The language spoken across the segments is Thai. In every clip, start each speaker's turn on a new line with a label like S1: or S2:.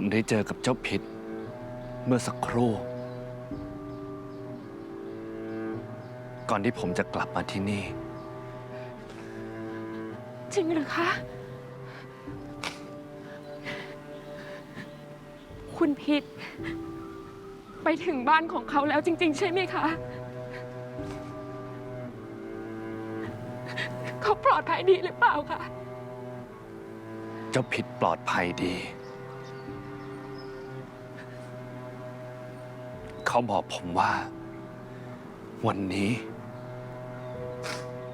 S1: ผมได้เจอกับเจ้าพิษเมื่อสักครู่ ก่อนที่ผมจะกลับมาที่นี่
S2: จริงหรือคะ คุณพิษไปถึงบ้านของเขาแล้วจริง ๆ ใช่ไหมคะ เขาปลอดภัยดีหรือเปล่าคะ
S1: เจ้าพิษปลอดภัยดี เขาบอกผมว่า วันนี้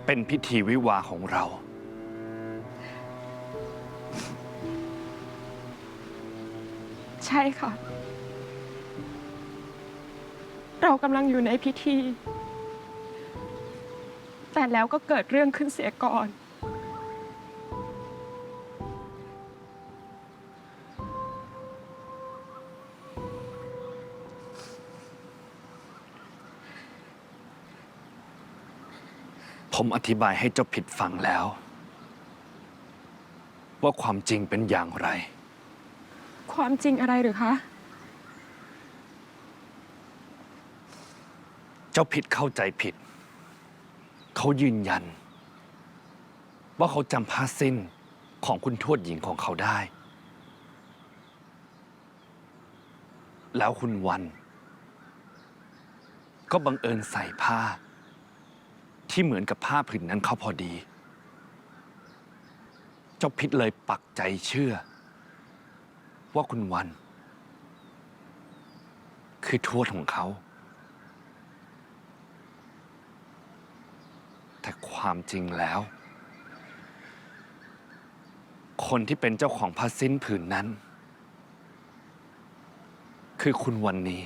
S1: เป็นพิธีวิวาของเรา
S2: ใช่ค่ะ เรากำลังอยู่ในพิธี แต่แล้วก็เกิดเรื่องขึ้นเสียก่อน
S1: ผมอธิบายให้เจ้าผิดฟังแล้ว ว่าความจริงเป็นอย่างไร
S2: ความจริงอะไรหรือคะ
S1: เจ้าผิดเข้าใจผิด เขายืนยัน ว่าเขาจำผ้าสิ้นของคุณทวดหญิงของเขาได้ แล้วคุณวัน ก็บังเอิญใส่ผ้า ที่เหมือนกับผ้าผืนนั้นเขาพอดี เจ้าพิษเลยปักใจเชื่อ ว่าคุณวัน คือทวดของเขา แต่ความจริงแล้ว คนที่เป็นเจ้าของผ้าสิ้นผืนนั้น คือคุณวันนี้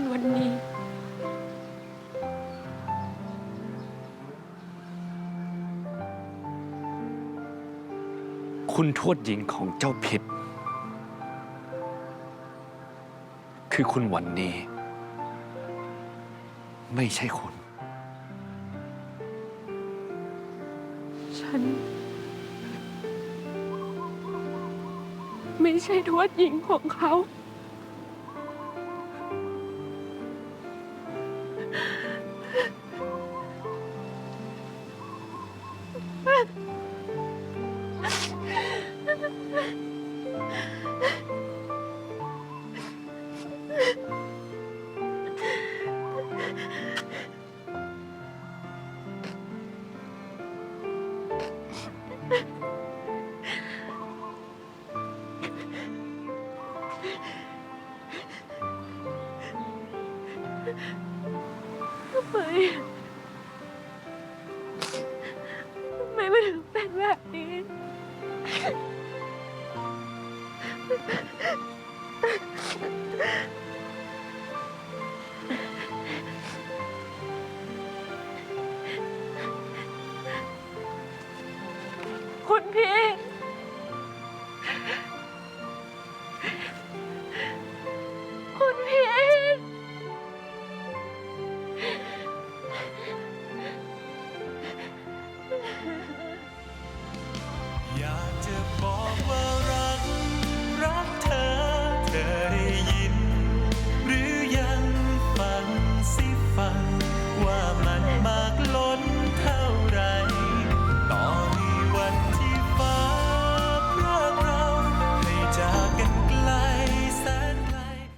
S2: คุณวันนี้
S1: คุณทวดหญิงของเจ้าพิษคือคุณวันนี้ ไม่ใช่คุณ
S2: ฉัน ไม่ใช่ทวดหญิงของเขา ทำไมทำไมมันถึงเป็นแบบนี้ คุณพี่